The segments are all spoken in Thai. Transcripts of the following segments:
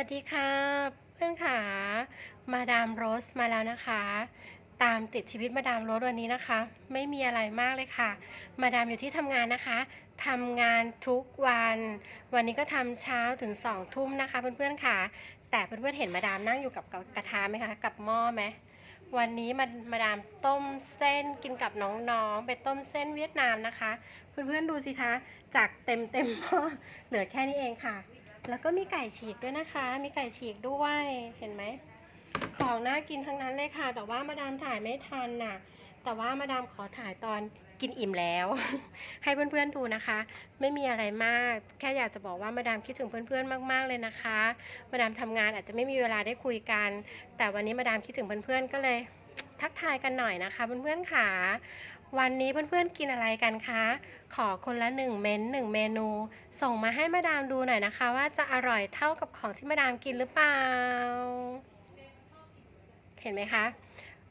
วัสดีค่ะเพื่อนขามาดามโรสมาแล้วนะคะ ตามติดชีวิตมาดามโรสวันนี้นะคะ ไม่มีอะไรมากเลยค่ะ มาดามอยู่ที่ทำงานนะคะทำงานทุกวัน วันนี้ก็ทำเช้าถึงสองทุ่มนะคะเพื่อนๆค่ะ แต่เพื่อนๆเห็นมาดามนั่งอยู่กับกระทะไหมคะ กับหม้อไหมวันนี้มามาดามต้มเส้นกินกับน้องๆเป็นต้มเส้นเวียดนามนะคะ เพื่อนๆดูสิคะ จากเต็มเต็มหม้อเหลือแค่นี้เองค่ะ แล้วก็มีไก่ฉีกด้วยนะคะ มีไก่ฉีกด้วย เห็นไหม ของน่ากินทั้งนั้นเลยค่ะ แต่ว่ามาดามถ่ายไม่ทันน่ะ แต่ว่ามาดามขอถ่ายตอนกินอิ่มแล้ว ให้เพื่อนๆดูนะคะ ไม่มีอะไรมาก แค่อยากจะบอกว่ามาดามคิดถึงเพื่อนๆมากๆเลยนะคะ มาดามทำงานอาจจะไม่มีเวลาได้คุยกัน แต่วันนี้มาดามคิดถึงเพื่อนๆก็เลยทักทายกันหน่อยนะคะเพื่อนๆค่ะ วันนี้เพื่อนๆกินอะไรกันคะ ขอคนละหนึ่งเมนหนึ่งเมนู ส่งมาให้มาดามดูหน่อยนะคะ ว่าจะอร่อยเท่ากับของที่มาดามกินหรือเปล่า เห็นไหมคะ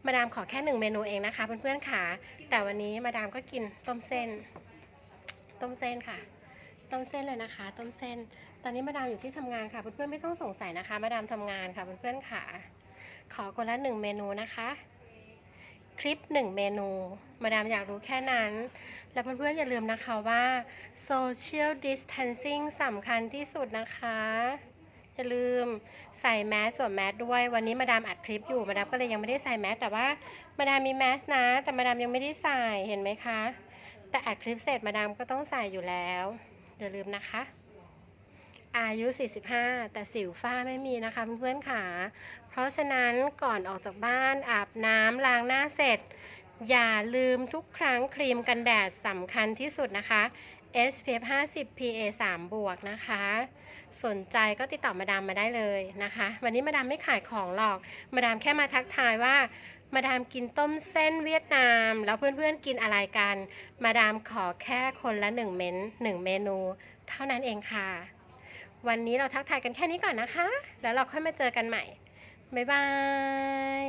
มาดามขอแค่หนึ่งเมนูเองนะคะ เพื่อนๆค่ะ แต่วันนี้มาดามก็กินต้มเส้น ต้มเส้นค่ะ ต้มเส้นเลยนะคะ ต้มเส้น ตอนนี้มาดามอยู่ที่ทำงานค่ะ เพื่อนๆไม่ต้องสงสัยนะคะ มาดามทำงานค่ะเพื่อนๆค่ะ ขอคนละหนึ่งเมนูนะคะ คลิปหนึ่งเมนู มาดามอยากรู้แค่นั้น แล้วเพื่อนๆอย่าลืมนะคะว่า social distancing สำคัญที่สุดนะคะ อย่าลืมใส่แมสสวมแมสด้วย วันนี้มาดามอัดคลิปอยู่ มาดามก็เลยยังไม่ได้ใส่แมสแต่ว่ามาดามมีแมสนะ แต่มาดามยังไม่ได้ใส่เห็นไหมคะ แต่อัดคลิปเสร็จมาดามก็ต้องใส่อยู่แล้ว อย่าลืมนะคะ อายุ 45 แต่สิวฝ้าไม่มีนะคะเพื่อนๆค่ะ เพราะฉะนั้นก่อนออกจากบ้านอาบน้ำล้างหน้าเสร็จ อย่าลืมทุกครั้งครีมกันแดดสำคัญที่สุดนะคะ SPF 50 PA 3 บวกนะคะ สนใจก็ติดต่อมาดามมาได้เลยนะคะ วันนี้มาดามไม่ขายของหรอก มาดามแค่มาทักทายว่า มาดามกินต้มเส้นเวียดนาม แล้วเพื่อนๆกินอะไรกัน มาดามขอแค่คนละหนึ่งเมนหนึ่งเมนู เท่านั้นเองค่ะ วันนี้เราทักทายกันแค่นี้ก่อนนะคะ แล้วเราค่อยมาเจอกันใหม่ บ๊ายบาย